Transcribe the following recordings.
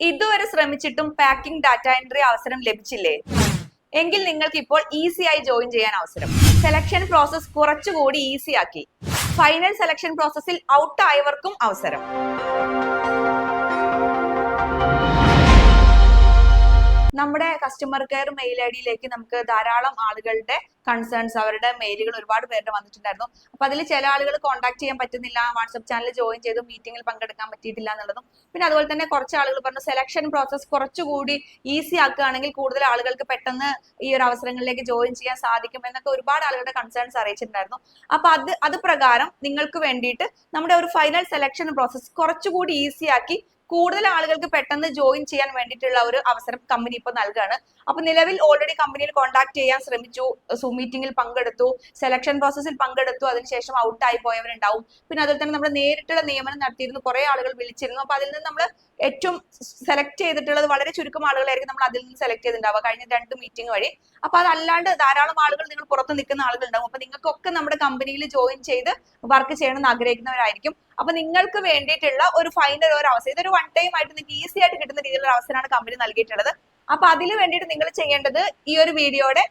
ഇതുവരെ ശ്രമിച്ചിട്ടും packing data entry അവസരം ലഭിച്ചില്ലേ? എങ്കിൽ നിങ്ങൾക്ക് ഇപ്പോൾ ഈസി ആയി ജോയിൻ ചെയ്യാൻ അവസരം. സെലക്ഷൻ പ്രോസസ് കുറച്ചുകൂടി ഈസി ആക്കി. ഫൈനൽ സെലക്ഷൻ പ്രോസസ്സിൽ ഔട്ട് ആയവർക്കും അവസരം. നമ്മുടെ കസ്റ്റമർ കെയർ മെയിൽ ഐ ഡിയിലേക്ക് നമുക്ക് ധാരാളം ആളുകളുടെ കൺസേൺസ് അവരുടെ മെയിലുകൾ ഒരുപാട് പേരുടെ വന്നിട്ടുണ്ടായിരുന്നു. അപ്പൊ അതിൽ ചില ആളുകൾ കോൺടാക്ട് ചെയ്യാൻ പറ്റുന്നില്ല വാട്സ്ആപ്പ് ചാനൽ ജോയിൻ ചെയ്തു മീറ്റിംഗിൽ പങ്കെടുക്കാൻ പറ്റിയിട്ടില്ല എന്നുള്ളതും. പിന്നെ അതുപോലെ തന്നെ കുറച്ച് ആളുകൾ പറഞ്ഞു സെലക്ഷൻ പ്രോസസ് കുറച്ചുകൂടി ഈസി ആക്കുകയാണെങ്കിൽ കൂടുതൽ ആളുകൾക്ക് പെട്ടെന്ന് ഈ ഒരു അവസരങ്ങളിലേക്ക് ജോയിൻ ചെയ്യാൻ സാധിക്കും എന്നൊക്കെ ഒരുപാട് ആളുകളുടെ കൺസേൺസ് അറിയിച്ചിട്ടുണ്ടായിരുന്നു. അപ്പൊ അത് അത് പ്രകാരം നിങ്ങൾക്ക് വേണ്ടിയിട്ട് നമ്മുടെ ഒരു ഫൈനൽ സെലക്ഷൻ പ്രോസസ് കുറച്ചുകൂടി ഈസി ആക്കി കൂടുതൽ ആളുകൾക്ക് പെട്ടെന്ന് ജോയിൻ ചെയ്യാൻ വേണ്ടിയിട്ടുള്ള ഒരു അവസരം കമ്പനി ഇപ്പൊ നൽകുകയാണ് അപ്പൊ നിലവിൽ ഓൾറെഡി കമ്പനിയിൽ കോൺടാക്ട് ചെയ്യാൻ ശ്രമിച്ചു. സൂം മീറ്റിംഗിൽ പങ്കെടുത്തു. സെലക്ഷൻ പ്രോസസ്സിൽ പങ്കെടുത്തു. അതിനുശേഷം ഔട്ട് ആയി പോയവരുണ്ടാവും. പിന്നെ അതുപോലെ തന്നെ നമ്മൾ നേരിട്ടുള്ള നിയമനം നടത്തിയിരുന്നു. കുറെ ആളുകൾ വിളിച്ചിരുന്നു. അപ്പൊ അതിൽ നിന്ന് നമ്മൾ ഏറ്റവും സെലക്ട് ചെയ്തിട്ടുള്ളത് വളരെ ചുരുക്കം ആളുകളായിരിക്കും നമ്മൾ അതിൽ നിന്ന് സെലക്ട് ചെയ്തിട്ടുണ്ടാവുക. കഴിഞ്ഞ രണ്ട് മീറ്റിംഗ് വഴി. അപ്പൊ അതല്ലാണ്ട് ധാരാളം ആളുകൾ നിങ്ങൾ പുറത്ത് നിൽക്കുന്ന ആളുകൾ ഉണ്ടാവും അപ്പൊ നിങ്ങൾക്കൊക്കെ നമ്മുടെ കമ്പനിയിൽ ജോയിൻ ചെയ്ത് വർക്ക് ചെയ്യണമെന്ന് ആഗ്രഹിക്കുന്നവരായിരിക്കും. അപ്പൊ നിങ്ങൾക്ക് വേണ്ടിയിട്ടുള്ള ഒരു ഫൈനൽ ഒരു അവസരം ഇതൊരു വൺ ടൈം ആയിട്ട് നിങ്ങൾക്ക് ഈസി ആയിട്ട് കിട്ടുന്ന രീതിയിലുള്ള അവസരമാണ് കമ്പനി നൽകിയിട്ടുള്ളത്. അപ്പൊ അതിന് വേണ്ടിയിട്ട് നിങ്ങൾ ചെയ്യേണ്ടത് ഈ ഒരു വീഡിയോയുടെ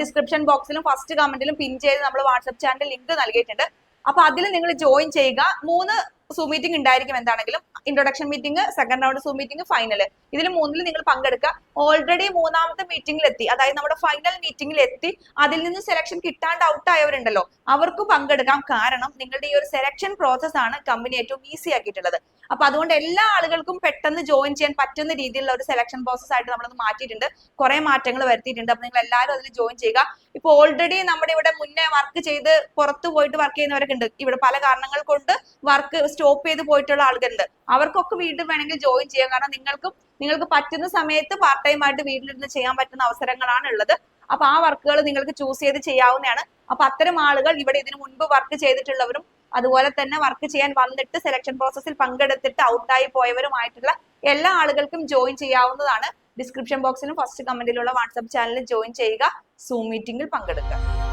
ഡിസ്ക്രിപ്ഷൻ ബോക്സിലും ഫസ്റ്റ് കമന്റിലും പിൻ ചെയ്ത് നമ്മൾ വാട്സ്ആപ്പ് ചാനൽ ലിങ്ക് നൽകിയിട്ടുണ്ട്. അപ്പൊ അതിൽ നിങ്ങൾ ജോയിൻ ചെയ്യുക. മൂന്ന് സൂം മീറ്റിംഗ് ഉണ്ടായിരിക്കും എന്താണെങ്കിലും introduction meeting second round Zoom meeting final ഇതിൽ മൂന്നിൽ നിങ്ങൾ പങ്കെടുക്കുക. ഓൾറെഡി മൂന്നാമത്തെ മീറ്റിംഗിൽ എത്തി അതായത് നമ്മുടെ ഫൈനൽ മീറ്റിംഗിൽ എത്തി അതിൽ നിന്ന് സെലക്ഷൻ കിട്ടാണ്ട് ഔട്ട് ആയവരുണ്ടല്ലോ. അവർക്ക് പങ്കെടുക്കാം. കാരണം നിങ്ങളുടെ ഈ ഒരു സെലക്ഷൻ പ്രോസസ് ആണ് കമ്പനി ഏറ്റവും ഈസി ആക്കിയിട്ടുള്ളത്. അപ്പൊ അതുകൊണ്ട് എല്ലാ ആളുകൾക്കും പെട്ടെന്ന് ജോയിൻ ചെയ്യാൻ പറ്റുന്ന രീതിയിലുള്ള ഒരു സെലക്ഷൻ പ്രോസസ് ആയിട്ട് നമ്മളത് മാറ്റിയിട്ടുണ്ട്. കുറെ മാറ്റങ്ങൾ വരുത്തിയിട്ടുണ്ട്. അപ്പൊ നിങ്ങൾ എല്ലാവരും അതിൽ ജോയിൻ ചെയ്യുക. ഇപ്പൊ ഓൾറെഡി നമ്മുടെ ഇവിടെ മുന്നേ വർക്ക് ചെയ്ത് പുറത്ത് പോയിട്ട് വർക്ക് ചെയ്യുന്നവരൊക്കെ ഉണ്ട്. ഇവിടെ പല കാരണങ്ങൾ കൊണ്ട് വർക്ക് സ്റ്റോപ്പ് ചെയ്ത് പോയിട്ടുള്ള ആളുകളുണ്ട്. അവർക്കൊക്കെ വീണ്ടും വേണമെങ്കിൽ ജോയിൻ ചെയ്യാം. കാരണം നിങ്ങൾക്കും നിങ്ങൾക്ക് പറ്റുന്ന സമയത്ത് പാർട്ട് ടൈം ആയിട്ട് വീട്ടിലിരുന്ന് ചെയ്യാൻ പറ്റുന്ന അവസരങ്ങളാണ് ഉള്ളത്. അപ്പൊ ആ വർക്കുകൾ നിങ്ങൾക്ക് ചൂസ് ചെയ്ത് ചെയ്യാവുന്നതാണ്. അപ്പൊ അത്തരം ആളുകൾ ഇവിടെ ഇതിനു മുൻപ് വർക്ക് ചെയ്തിട്ടുള്ളവരും അതുപോലെ തന്നെ വർക്ക് ചെയ്യാൻ വന്നിട്ട് സെലക്ഷൻ പ്രോസസ്സിൽ പങ്കെടുത്തിട്ട് ഔട്ടായി പോയവരുമായിട്ടുള്ള എല്ലാ ആളുകൾക്കും ജോയിൻ ചെയ്യാവുന്നതാണ്. ഡിസ്ക്രിപ്ഷൻ ബോക്സിലും ഫസ്റ്റ് കമന്റിലുള്ള വാട്സ്ആപ്പ് ചാനലിൽ ജോയിൻ ചെയ്യുക. സൂം മീറ്റിംഗിൽ പങ്കെടുക്കുക.